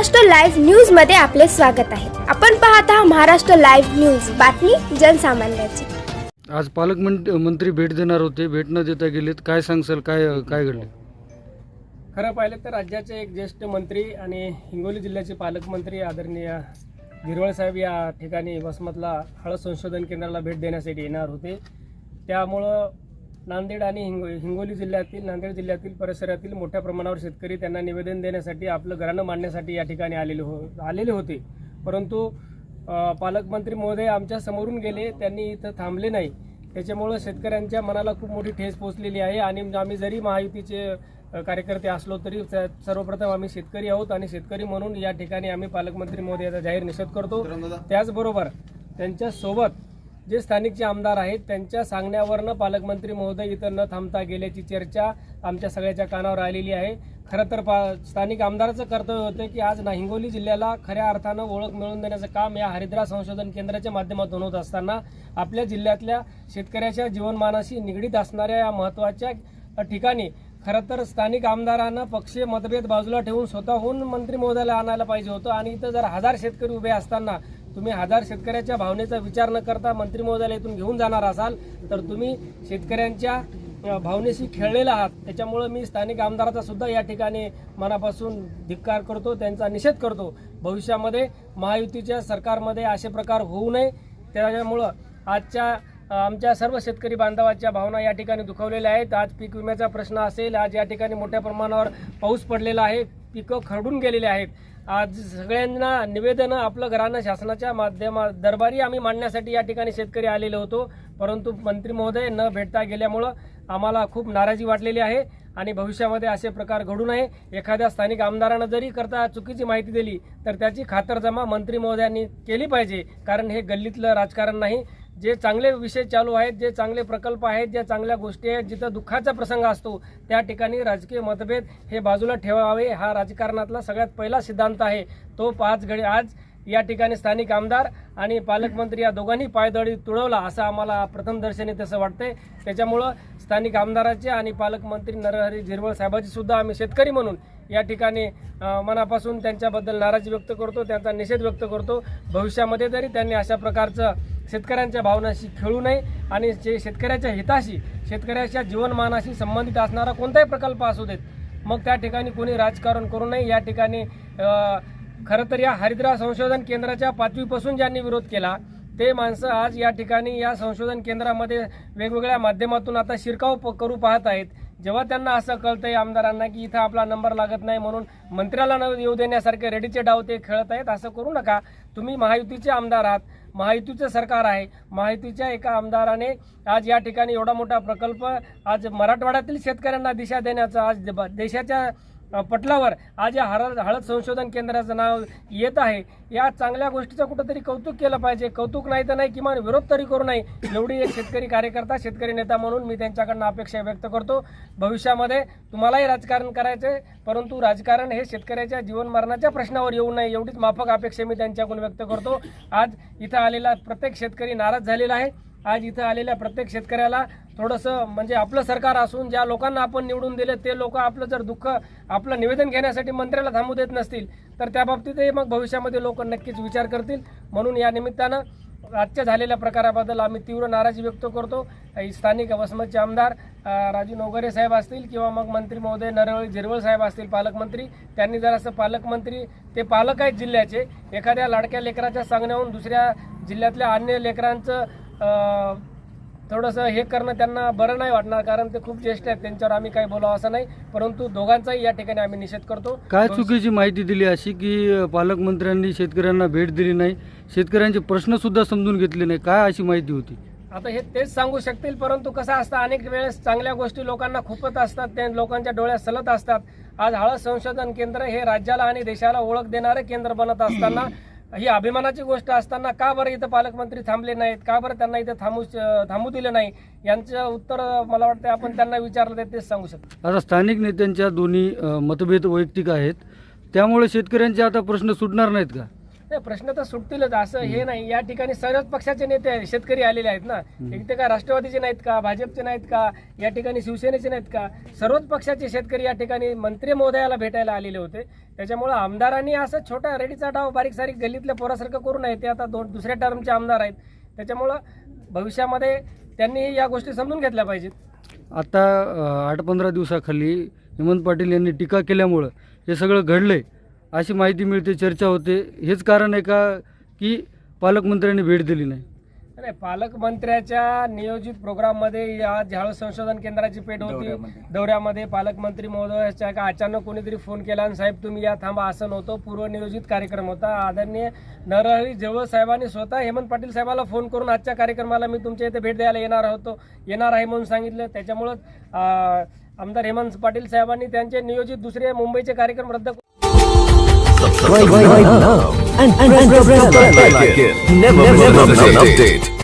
Maharashtra live न्यूजमध्ये आपले स्वागत आहे. आपण पाहत आहात महाराष्ट्र लाईव्ह न्यूज. बातमी जनसामान्याची. आज पालकमंत्री मंत्री भेट देणार होते. भेट न देता गेलेत. काय सांगसाल काय काय घडले? खरं पाहिलं तर राज्याचे एक ज्येष्ठ मंत्री आणि हिंगोली जिल्ह्याचे पालकमंत्री आदरणीय गिरवळ साहेब या ठिकाणी वसमतला हळद संशोधन केंद्राला भेट देण्यासाठी येणार होते. त्यामुळं नांदेड आणि हिंगो हिंगोली जिल्ह्यातील नांदेड जिल्ह्यातील परिसरातील मोठ्या प्रमाणावर शेतकरी त्यांना निवेदन देण्यासाठी आपलं घराणं मांडण्यासाठी या ठिकाणी आलेले हो आलेले होते. परंतु पालकमंत्री महोदय आमच्या समोरून गेले त्यांनी इथं थांबले नाही. त्याच्यामुळं शेतकऱ्यांच्या मनाला खूप मोठी ठेस पोचलेली आहे आणि आम्ही जरी महायुतीचे कार्यकर्ते असलो तरी सर्वप्रथम आम्ही शेतकरी आहोत आणि शेतकरी म्हणून या ठिकाणी आम्ही पालकमंत्री महोदयाचा जाहीर निषेध करतो. त्याचबरोबर त्यांच्यासोबत जे स्थानिकचे आमदार आहेत त्यांच्या सांगण्यावरनं पालकमंत्री महोदय इथं न थांबता गेल्याची चर्चा आमच्या सगळ्याच्या कानावर आलेली आहे. खरं तर पा स्थानिक आमदाराचं कर्तव्य होतं की आज ना हिंगोली जिल्ह्याला खऱ्या अर्थानं ओळख मिळवून देण्याचं काम या हरिद्रा संशोधन केंद्राच्या माध्यमातून होत असताना आपल्या जिल्ह्यातल्या शेतकऱ्याच्या जीवनमानाशी निगडीत असणाऱ्या या महत्त्वाच्या ठिकाणी खरं तर स्थानिक आमदारांना पक्षीय मतभेद बाजूला ठेवून स्वतःहून मंत्री महोदयाला आणायला पाहिजे होतं. आणि इथं जर हजार शेतकरी उभे असताना तुम्ही हजार शेतकऱ्याच्या भावनेचा विचार न करता मंत्री महोदयाला इथून घेऊन जाणार असाल तर तुम्ही शेतकऱ्यांच्या भावनेशी खेळलेला आहात. त्याच्यामुळं मी स्थानिक आमदाराचा सुद्धा या ठिकाणी मनापासून धिक्कार करतो त्यांचा निषेध करतो. भविष्यामध्ये महायुतीच्या सरकारमध्ये असे प्रकार होऊ नये. त्याच्यामुळं आजच्या आमच्या सर्व शेतकरी बांधवाच्या भावना या ठिकाणी दुखावलेल्या आहेत. आज पीक विम्याचा प्रश्न असेल. आज या ठिकाणी मोठ्या प्रमाणावर पाऊस पडलेला आहे. पिकं खरडून गेलेले आहेत. आज सगळ्यांना निवेदनं आपलं घरानं शासनाच्या माध्यमा दरबारी आम्ही मांडण्यासाठी या ठिकाणी शेतकरी आलेलो होतो. परंतु मंत्री महोदय न भेटता गेल्यामुळं आम्हाला खूप नाराजी वाटलेली आहे आणि भविष्यामध्ये असे प्रकार घडू नये. एखाद्या स्थानिक आमदारानं जरी करता चुकीची माहिती दिली तर त्याची खातरजमा मंत्री महोदयांनी केली पाहिजे. कारण हे गल्लीतलं राजकारण नाही. जे चांगले विषय चालू आहेत जे चांगले प्रकल्प आहेत ज्या चांगल्या गोष्टी आहेत जिथं दुःखाचा प्रसंग असतो त्या ठिकाणी राजकीय मतभेद हे बाजूला ठेवावे. हा राजकारणातला सगळ्यात पहिला सिद्धांत आहे. तो पाच घडी आज या ठिकाणी स्थानिक आमदार आणि पालकमंत्री या दोघांनी पायदळी तुळवला असं आम्हाला प्रथमदर्शनी तसं वाटतंय. त्याच्यामुळं स्थानिक आमदाराचे आणि पालकमंत्री नरहरी झिरवळ साहेबाची सुद्धा आम्ही शेतकरी म्हणून या ठिकाणी मनापासून त्यांच्याबद्दल नाराजी व्यक्त करतो त्यांचा निषेध व्यक्त करतो. भविष्यामध्ये जरी त्यांनी अशा प्रकारचं शेतकऱ्यांच्या भावनाशी खेळू नये आणि जे शेतकऱ्याच्या हिताशी शेतकऱ्याच्या जीवनमानाशी संबंधित असणारा कोणताही प्रकल्प असू देत मग त्या ठिकाणी कोणी राजकारण करू नये. या ठिकाणी खरं तर या हरिद्रा संशोधन केंद्राच्या पाचवीपासून ज्यांनी विरोध केला ते माणसं आज या ठिकाणी या संशोधन केंद्रामध्ये वेगवेगळ्या माध्यमातून आता शिरकाव प- करू पाहत आहेत. जेव्हा त्यांना असं कळतंय आमदारांना की इथं आपला नंबर लागत नाही म्हणून मंत्र्याला न येऊ देण्यासारखे रेडीचे डाव ते खेळत आहेत असं करू नका. तुम्ही महायुतीचे आमदार आहात. महायुतीचं सरकार आहे. महायुतीच्या एका आमदाराने आज या ठिकाणी एवढा मोठा प्रकल्प आज मराठवाड्यातील शेतकऱ्यांना दिशा देण्याचा आज ब- देशाच्या पटलावर आज या हळद हळद संशोधन केंद्राचं नाव येत आहे. या चांगल्या गोष्टीचं कुठंतरी कौतुक केलं पाहिजे. कौतुक नाही तर नाही किमान विरोध तरी करू नये. एवढी एक शेतकरी कार्यकर्ता शेतकरी नेता म्हणून मी त्यांच्याकडनं अपेक्षा व्यक्त करतो. भविष्यामध्ये तुम्हालाही राजकारण करायचं आहे परंतु राजकारण हे शेतकऱ्याच्या जीवनमरणाच्या प्रश्नावर येऊ नये एवढीच माफक अपेक्षा मी त्यांच्याकडून व्यक्त करतो. आज इथं आलेला प्रत्येक शेतकरी नाराज झालेला आहे. आज इथं आलेल्या प्रत्येक शेतकऱ्याला थोडंसं म्हणजे आपलं सरकार असून ज्या लोकांना आपण निवडून दिले ते लोक आपलं जर दुःख आपलं निवेदन घेण्यासाठी मंत्र्याला थांबू देत नसतील तर त्या बाबतीतही मग भविष्यामध्ये लोक नक्कीच विचार करतील. म्हणून या निमित्तानं आजच्या झालेल्या प्रकाराबद्दल आम्ही तीव्र नाराजी व्यक्त करतो. स्थानिक वसमतचे आमदार राजू नवगरे साहेब असतील किंवा मग मंत्री महोदय नरवळी झिरवळ साहेब असतील पालकमंत्री त्यांनी जर असं पालकमंत्री ते पालक आहेत जिल्ह्याचे एखाद्या लाडक्या लेकराच्या सांगण्याहून दुसऱ्या जिल्ह्यातल्या अन्य लेकरांचं थोडंसं हे करणं त्यांना बरं नाही वाटणार कारण ते खूप ज्येष्ठ आहेत त्यांच्यावर आम्ही काही बोलावं असं नाही. परंतु दोघांचाही या ठिकाणी आम्ही निषेध करतो. काय चुकीची माहिती दिली अशी की पालकमंत्र्यांनी शेतकऱ्यांना भेट दिली नाही शेतकऱ्यांचे प्रश्न सुद्धा समजून घेतले नाही काय अशी माहिती होती? आता हे तेच सांगू शकतील परंतु कसं असतं अनेक वेळेस चांगल्या गोष्टी लोकांना खूपत असतात ते लोकांच्या डोळ्यात सलत असतात. आज हळद संशोधन केंद्र हे राज्याला आणि देशाला ओळख देणारे केंद्र बनत असताना ही अभिमानाची गोष्ट असताना का बरं इथं पालकमंत्री थांबले नाहीत? का बरं त्यांना इथं थांबू थांबू दिलं नाही? यांचं उत्तर मला वाटतं आपण त्यांना विचारलं तर तेच सांगू शकतो. आता स्थानिक नेत्यांच्या दोन्ही मतभेद वैयक्तिक आहेत. त्यामुळे शेतकऱ्यांचे आता प्रश्न सुटणार नाहीत का? नाही प्रश्न तर सुटतीलच. असं हे नाही. या ठिकाणी सर्वच पक्षाचे नेते आहेत शेतकरी आलेले आहेत ना. एक ते काय राष्ट्रवादीचे नाहीत का भाजपचे नाहीत का या ठिकाणी शिवसेनेचे नाहीत का सर्वच पक्षाचे शेतकरी या ठिकाणी मंत्री महोदयाला भेटायला आलेले होते. त्याच्यामुळं आमदारांनी असं छोटा रेडीचा डाव बारीक सारीक गल्लीतल्या पोरासारखं करू नये. ते आता दोन दुसऱ्या टर्मचे आमदार आहेत. त्याच्यामुळं भविष्यामध्ये त्यांनी या गोष्टी समजून घेतल्या पाहिजेत. आता आठ पंधरा दिवसाखाली हेमंत पाटील यांनी टीका केल्यामुळं हे सगळं घडलंय. अशी माहिती मिळते चर्चा होते. हेच कारण आहे का की पालकमंत्र्यांनी भेट दिली नाही? नाही पालकमंत्र्याच्या नियोजित प्रोग्राममध्ये या झाडू संशोधन केंद्राची भेट होती. दौऱ्यामध्ये. पालकमंत्री महोदयाच्या का अचानक कोणीतरी फोन केला आणि साहेब तुम्ही या थांबा असं नव्हतं. पूर्वनियोजित कार्यक्रम होता. आदरणीय नरहरी जवळ साहेबांनी स्वतः हेमंत पाटील साहेबाला फोन करून आजच्या कार्यक्रमाला मी तुमच्या इथे भेट द्यायला येणार होतो. येणार आहे म्हणून सांगितलं. त्याच्यामुळं आमदार हेमंत पाटील साहेबांनी त्यांचे नियोजित दुसरे मुंबईचे कार्यक्रम रद्द Subscribe now and press the bell icon. Never miss an update.